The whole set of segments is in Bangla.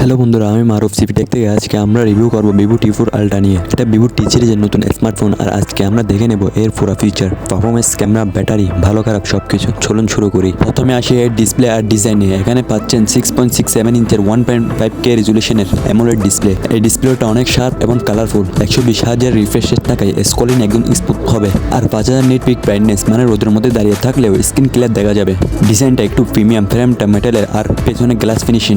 হ্যালো বন্ধুরা, আমি মারুফ সিপি টেক থেকে আজকে আমরা রিভিউ করব ভিভো টি ফোর আলট্রা নিয়ে। এটা ভিভো টি সিরিজের নতুন স্মার্টফোন আর আজকে আমরা দেখে নেব এর পুরো ফিচার পারফরমেন্স ক্যামেরা ব্যাটারি ভালো খারাপ সব কিছু চলুন শুরু করি। প্রথমে আসি এর ডিসপ্লে আর ডিজাইন নিয়ে। এখানে পাচ্ছেন সিক্স পয়েন্ট সিক্স সেভেন ইঞ্চের ওয়ান পয়েন্ট ফাইভ কে রেজুলেশনের অ্যামোলেড ডিসপ্লে এই ডিসপ্লেটা অনেক শার্প এবং কালারফুল একশো বিশ হাজার রিফ্রেশের টাকায় স্কলিন একদম স্মুথ হবে। আর পাঁচ হাজার নেট পিক ব্রাইটনেস মানে রোদের মধ্যে দাঁড়িয়ে থাকলেও স্ক্রিন ক্লিয়ার দেখা যাবে। ডিজাইনটা একটু প্রিমিয়াম ফ্রেমটা মেটালের আর পেছনে গ্লাস ফিনিশিং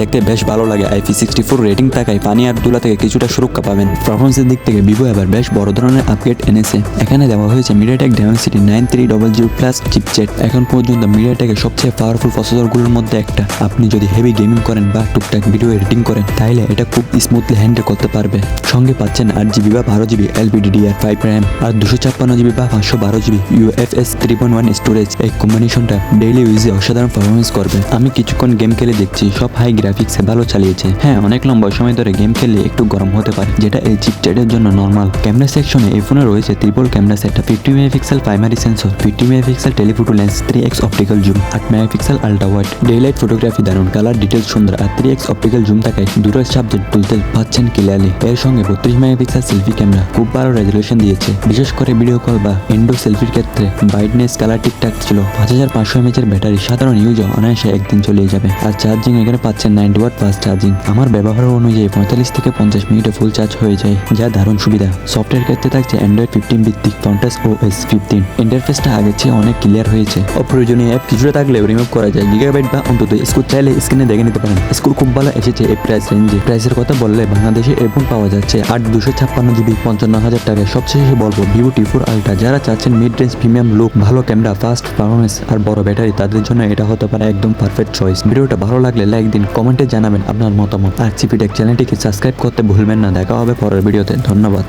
দেখতে বেশ ভালো লাগে। আইপি সিক্সটি ফোর রেটিং থাকায় পানি আর তুলা থেকে কিছুটা সুরক্ষা পাবেন। পারফরমেন্সের দিক থেকে ভিভো এবার বেশ বড় ধরনের আপগ্রেড এনেছে। এখানে দেওয়া হয়েছে MediaTek Dimensity nine three double zero plus chipset এখন পর্যন্ত মিডিয়াটেকের সবচেয়ে পাওয়ারফুল প্রসেসরগুলোর মধ্যে একটা। আপনি যদি হেভি গেমিং করেন বা টুকটাক ভিডিও এডিটিং করেন তাহলে এটা খুব স্মুথলি হ্যান্ডেল করতে পারবে। সঙ্গে পাচ্ছেন আট জিবি বা বারো জিবি এলপিডিডিআর ফাইভ র্যাম আর দুশো ছাপ্পান্ন জিবি বা পাঁচশো বারো GB UFS three point one storage এই কম্বিনেশনটা ডেইলি ইউজে অসাধারণ পারফরমেন্স করবে। আমি কিছুক্ষণ গেম খেলে দেখছি, সব হাই গ্রাফিক্সে ভালো চালিয়েছে। হ্যাঁ অনেক লম্বা সময় ধরে গেম খেললে একটু গরম হতে পারে, যেটা এই চিপচেটের জন্য নর্মাল ক্যামেরা সেকশনে এই ফোনে রয়েছে ত্রিপল ক্যামেরা সেটটা fifty megapixel primary sensor fifty megapixel telephoto lens three X optical zoom আট megapixel ultra wide daylight photography দারুণ। কালার ডিটেলস সুন্দর, আর থ্রি এক্স অপটিক্যাল জুম থাকায় দুটো সাবজেক্ট তুলতে পাচ্ছেন ক্লিয়ারলি এর সঙ্গে বত্রিশ মেগাপিক্সেল সেলফি ক্যামেরা খুব ভালো রেজলিউশন দিয়েছে। বিশেষ করে ভিডিও কল বা ইনডোর সেলফির ক্ষেত্রে ব্রাইটনেস কালার ঠিকঠাক ছিল। পাঁচ হাজার পাঁচশো এমএচের ব্যাটারি সাধারণ ইউজও অনায়াসে একদিন চলে যাবে। আর চার্জিং এখানে পাচ্ছেন নাইনটি ওয়াট ফাস্ট চার্জিং আমার ব্যবহার অনুযায়ী পঁয়তাল্লিশ থেকে পঞ্চাশ মিনিটে ফুল চার্জ হয়ে যায়, যা দারুণ সুবিধা। সফটওয়্যার ক্ষেত্রে থাকছে অ্যান্ড্রয়েড ফিফটিন ভিত্তিক ফন্টাস ও এস ফিফটিন ইন্টারফেসটা আগের চেয়ে অনেক ক্লিয়ার হয়েছে। অপ্রয়োজনীয় অ্যাপ কিছুটা থাকলেও রিমুভ করা যায়। গিগাবাইট বা অন্তত স্কুল চাইলে স্ক্রিনে দেখে নিতে পারেন। স্কুল খুব ভালো এসেছে এই প্রাইস রেঞ্জে প্রাইসের কথা বললে বাংলাদেশে এরকম পাওয়া যাচ্ছে আট দুশো ছাপ্পান্ন জিবি পঞ্চান্ন হাজার টাকায়। সবশেষে বলব ভিভো টি ফোর আলট্রা যারা চাচ্ছেন মিড রেঞ্জ প্রিমিয়াম লুক ভালো ক্যামেরা ফাস্ট পারফরমেন্স আর বড় ব্যাটারি তাদের জন্য এটা হতে পারে একদম পারফেক্ট চয়েস ভিডিওটা ভালো লাগলে লাইক দিন কমেন্টে জানাবেন আপনার মতামত। আর চিপিটেক চ্যানেলটিকে সাবস্ক্রাইব করতে ভুলবেন না। দেখা হবে পরের ভিডিওতে। ধন্যবাদ।